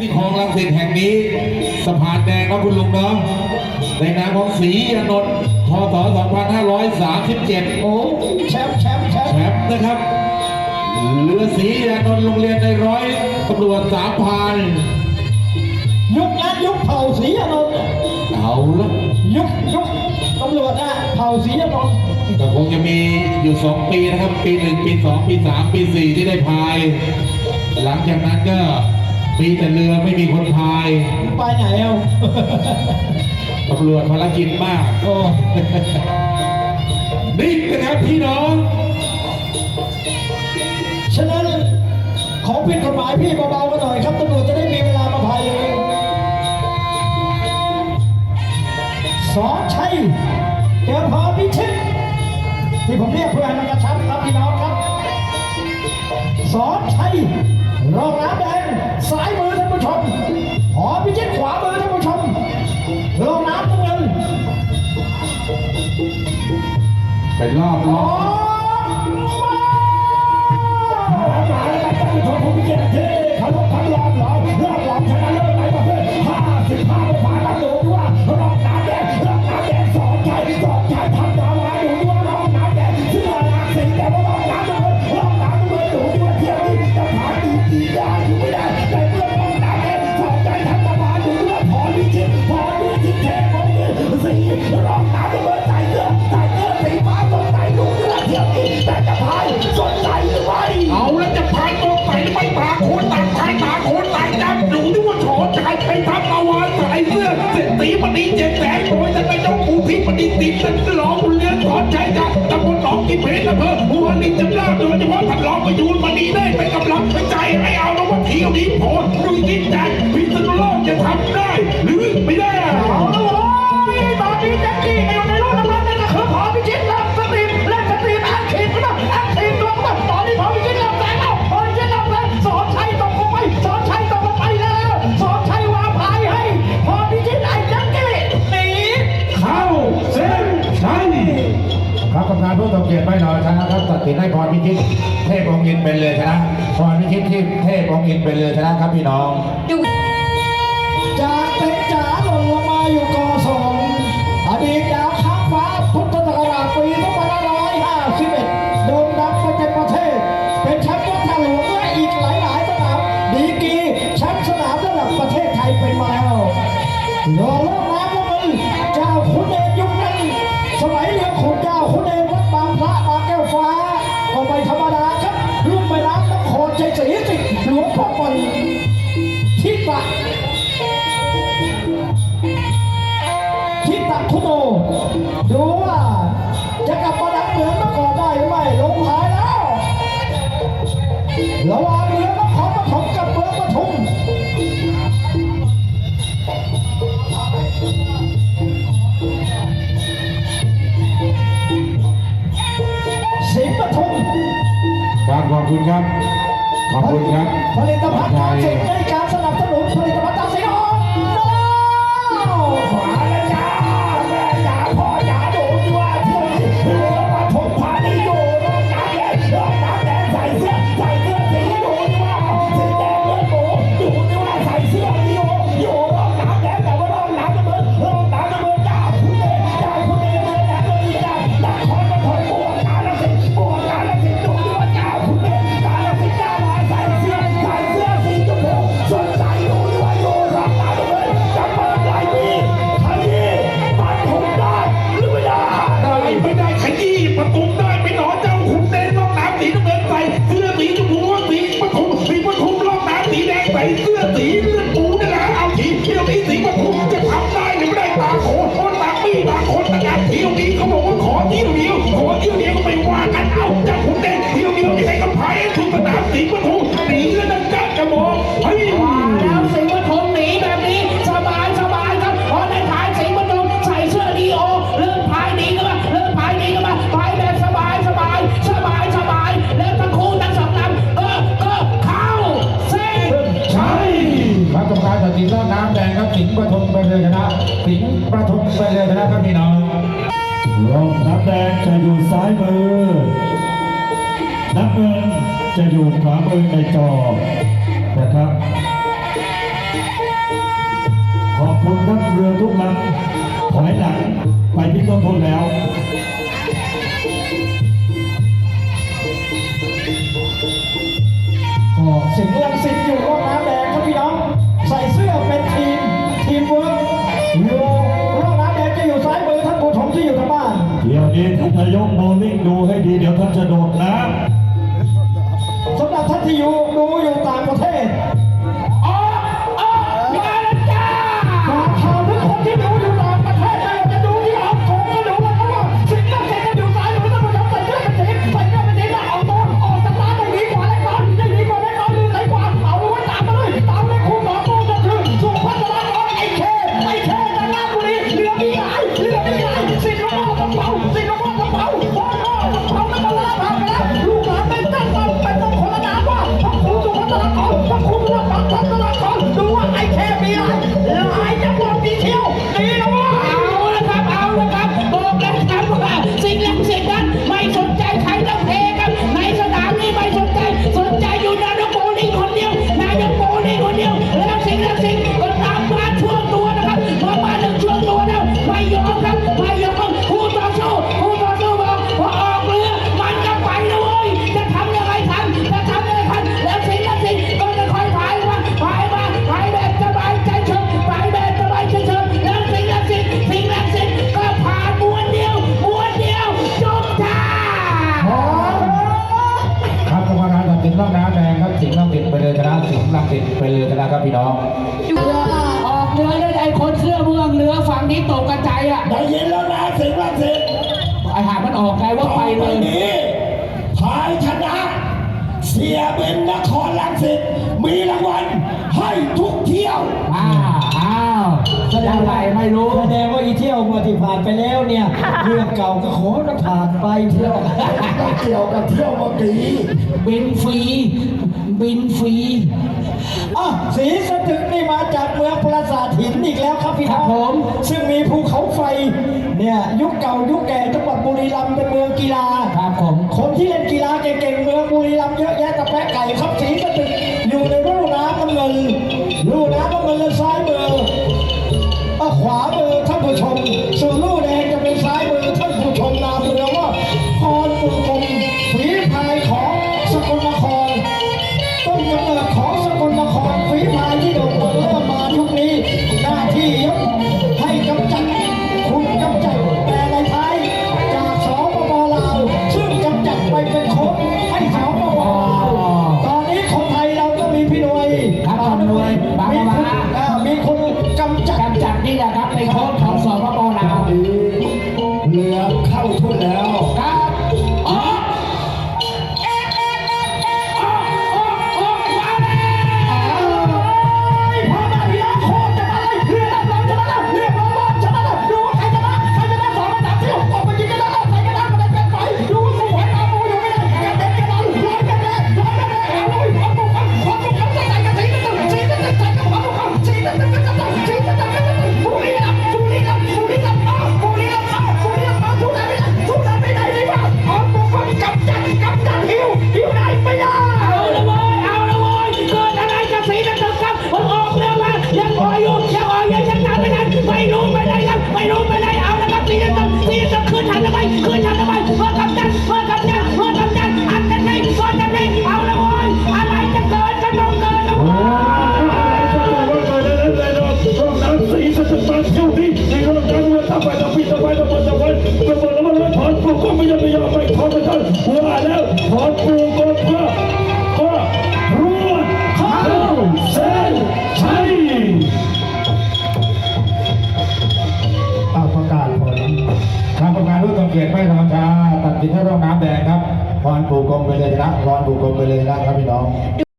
ที่คลองลังสิตแห่งนี้สะพานแดงครับคุณลุงเนาะในนามของศรีอนนท์พศ2537 โอ้แชมป์แชมป์แชมแชป์มป์นะครับเรือศรีอนนท์โรงเรียนในร้อยตำรวจสามพันยุคนั้นยุคเผ่าศรีอานนท์เอาละยุคยุคตำรวจนะเผ่าศรีอานนท์ก็คงจะมีอยู่สองปีนะครับ ปีหนึ่งปีสองปีสามปีสี่ที่ได้พาย หลังจากนั้นก็ มีแต่เรือไม่มีคนพาย ไปไหนเอาตำรวจภารกิจมากโอ้นี่นะครับพี่น้อง ฉะนั้นของผิดกฎหมายพี่เบาๆกันหน่อยครับตำรวจจะได้มีเวลามาพายเองสอนชัยเดี๋ยวพอพิชิตที่ผมเรียกเพื่อให้มันกระชับครับพี่น้องครับ สอนชัย รองน้ำแดงซ้ายมือท่านผู้ชมหอพิชิตขวามือท่านผู้ชมรองน้ำน้ำเงินไปรอบรอ๋ออบ เสื้อเศรษฐีปณีเจ็ดแสนโอยจะไปยกปูพิปณีติดเป็นรองเลี้ยงสอนใจจากตำบลหนองกิเพชรอำเภอหัวนิจำลาโดยเฉพาะท่านรองประยูนมณีได้เป็นกำลังใจให้เอาแล้วว่าเที่ยวนี้โผล่ดูจิตใจพิษณุโลกจะทำได้ หรือไม่ได้เอาแล้ว ครับกรรมการผู้ทรงเกียรติไม่น้อยชนะครับตัดสินให้พรพิชิตเทพองค์อินเป็นเลยชนะพรพิชิตที่เทพองค์อินเป็นเลยชนะครับพี่น้องจากเป็นจ๋าหล่นลงมาอยู่กอสองอดีตดาวค้างฟ้าพุทธศักราชปี2551โด่งดังไปเป็นประเทศ เป็นแชมป์วัฒนหลวงและอีกหลายๆสนามดีกีแชมป์สนามระดับประเทศไทยเป็นมาแล้วรอ สมัยเรียนขุนเจ้าคุณเอกวัดบางพระบางแก้วฟ้าก็ไม่ธรรมดาครับรุ่นแม่น้ำนครชัยศรีสิทธิ์หลวงพ่อปอยที่ปะทิตักคุโนดูว่าจะกลับมาดังเหมือนเมื่อก่อนได้หรือไม่ลงหายแล้วระว่างเรือ ผลิตภัณฑ์ทางสิงห์ในการสนับส สินเล่าน้ำแดงครับสิงประทมไปเลยชนะสิงประทมไปเลยชนะครับพี่น้องลมน้ำแดงจะอยู่ซ้ายมือน้ำเงินจะอยู่ขวามือในจอนะครับขอบคุณนักเรือทุกลำถอยหลังไปที่ต้นทุนแล้วกสิงลังสิงอยู่ นี้ท่านนายกโบลิ่งดูให้ดีเดี๋ยวท่านจะโดดน้ำ นี้ตกกระจายอะได้ยินแล้วนะสีงรับเสีงไอ้หามันออกไงว่าไปเลยนี้พายชนะ เสียเป็นนครลังสิตมีรางวัลให้ทุกเที่ยวอ่า แสดงไปไม่รู้แสดงว่าอีเที่ยวมาที่ผ่านไปแล้วเนี่ยเรื่องเก่าก็ขอจะผ่านไปเที่ยวเกี่ยวกับเที่ยวเมื่อกี้บินฟรีบินฟรีอ๋อสีสตึกนี่มาจากเมืองปราสาทหินอีกแล้วครับพี่ครับผมซึ่งมีภูเขาไฟเนี่ยยุคเก่ายุคแก่จังหวัดบุรีรัมย์เป็นเมืองกีฬาครับผมคนที่เล่นกีฬาเก่งๆเมืองบุรีรัมย์เยอะแยะ ต้นกำเนิดของสกลนครฝีพายที่โด่งดังมายุคนี้หน้าที่ยกให้กำจัดคุณกำจัดแปลในท้ายจากสปปลาวซึ่งกำจัดไปเป็นค้ให้สปปลตอนนี้คนไทยเราก็มีพี่น่วยครัน่วยมีคุกำจัดนี่แหละครับเนโค้ด อนปูกลมไปเลยนะร้อนปูกลมไปเลยนะครับพี่น้อง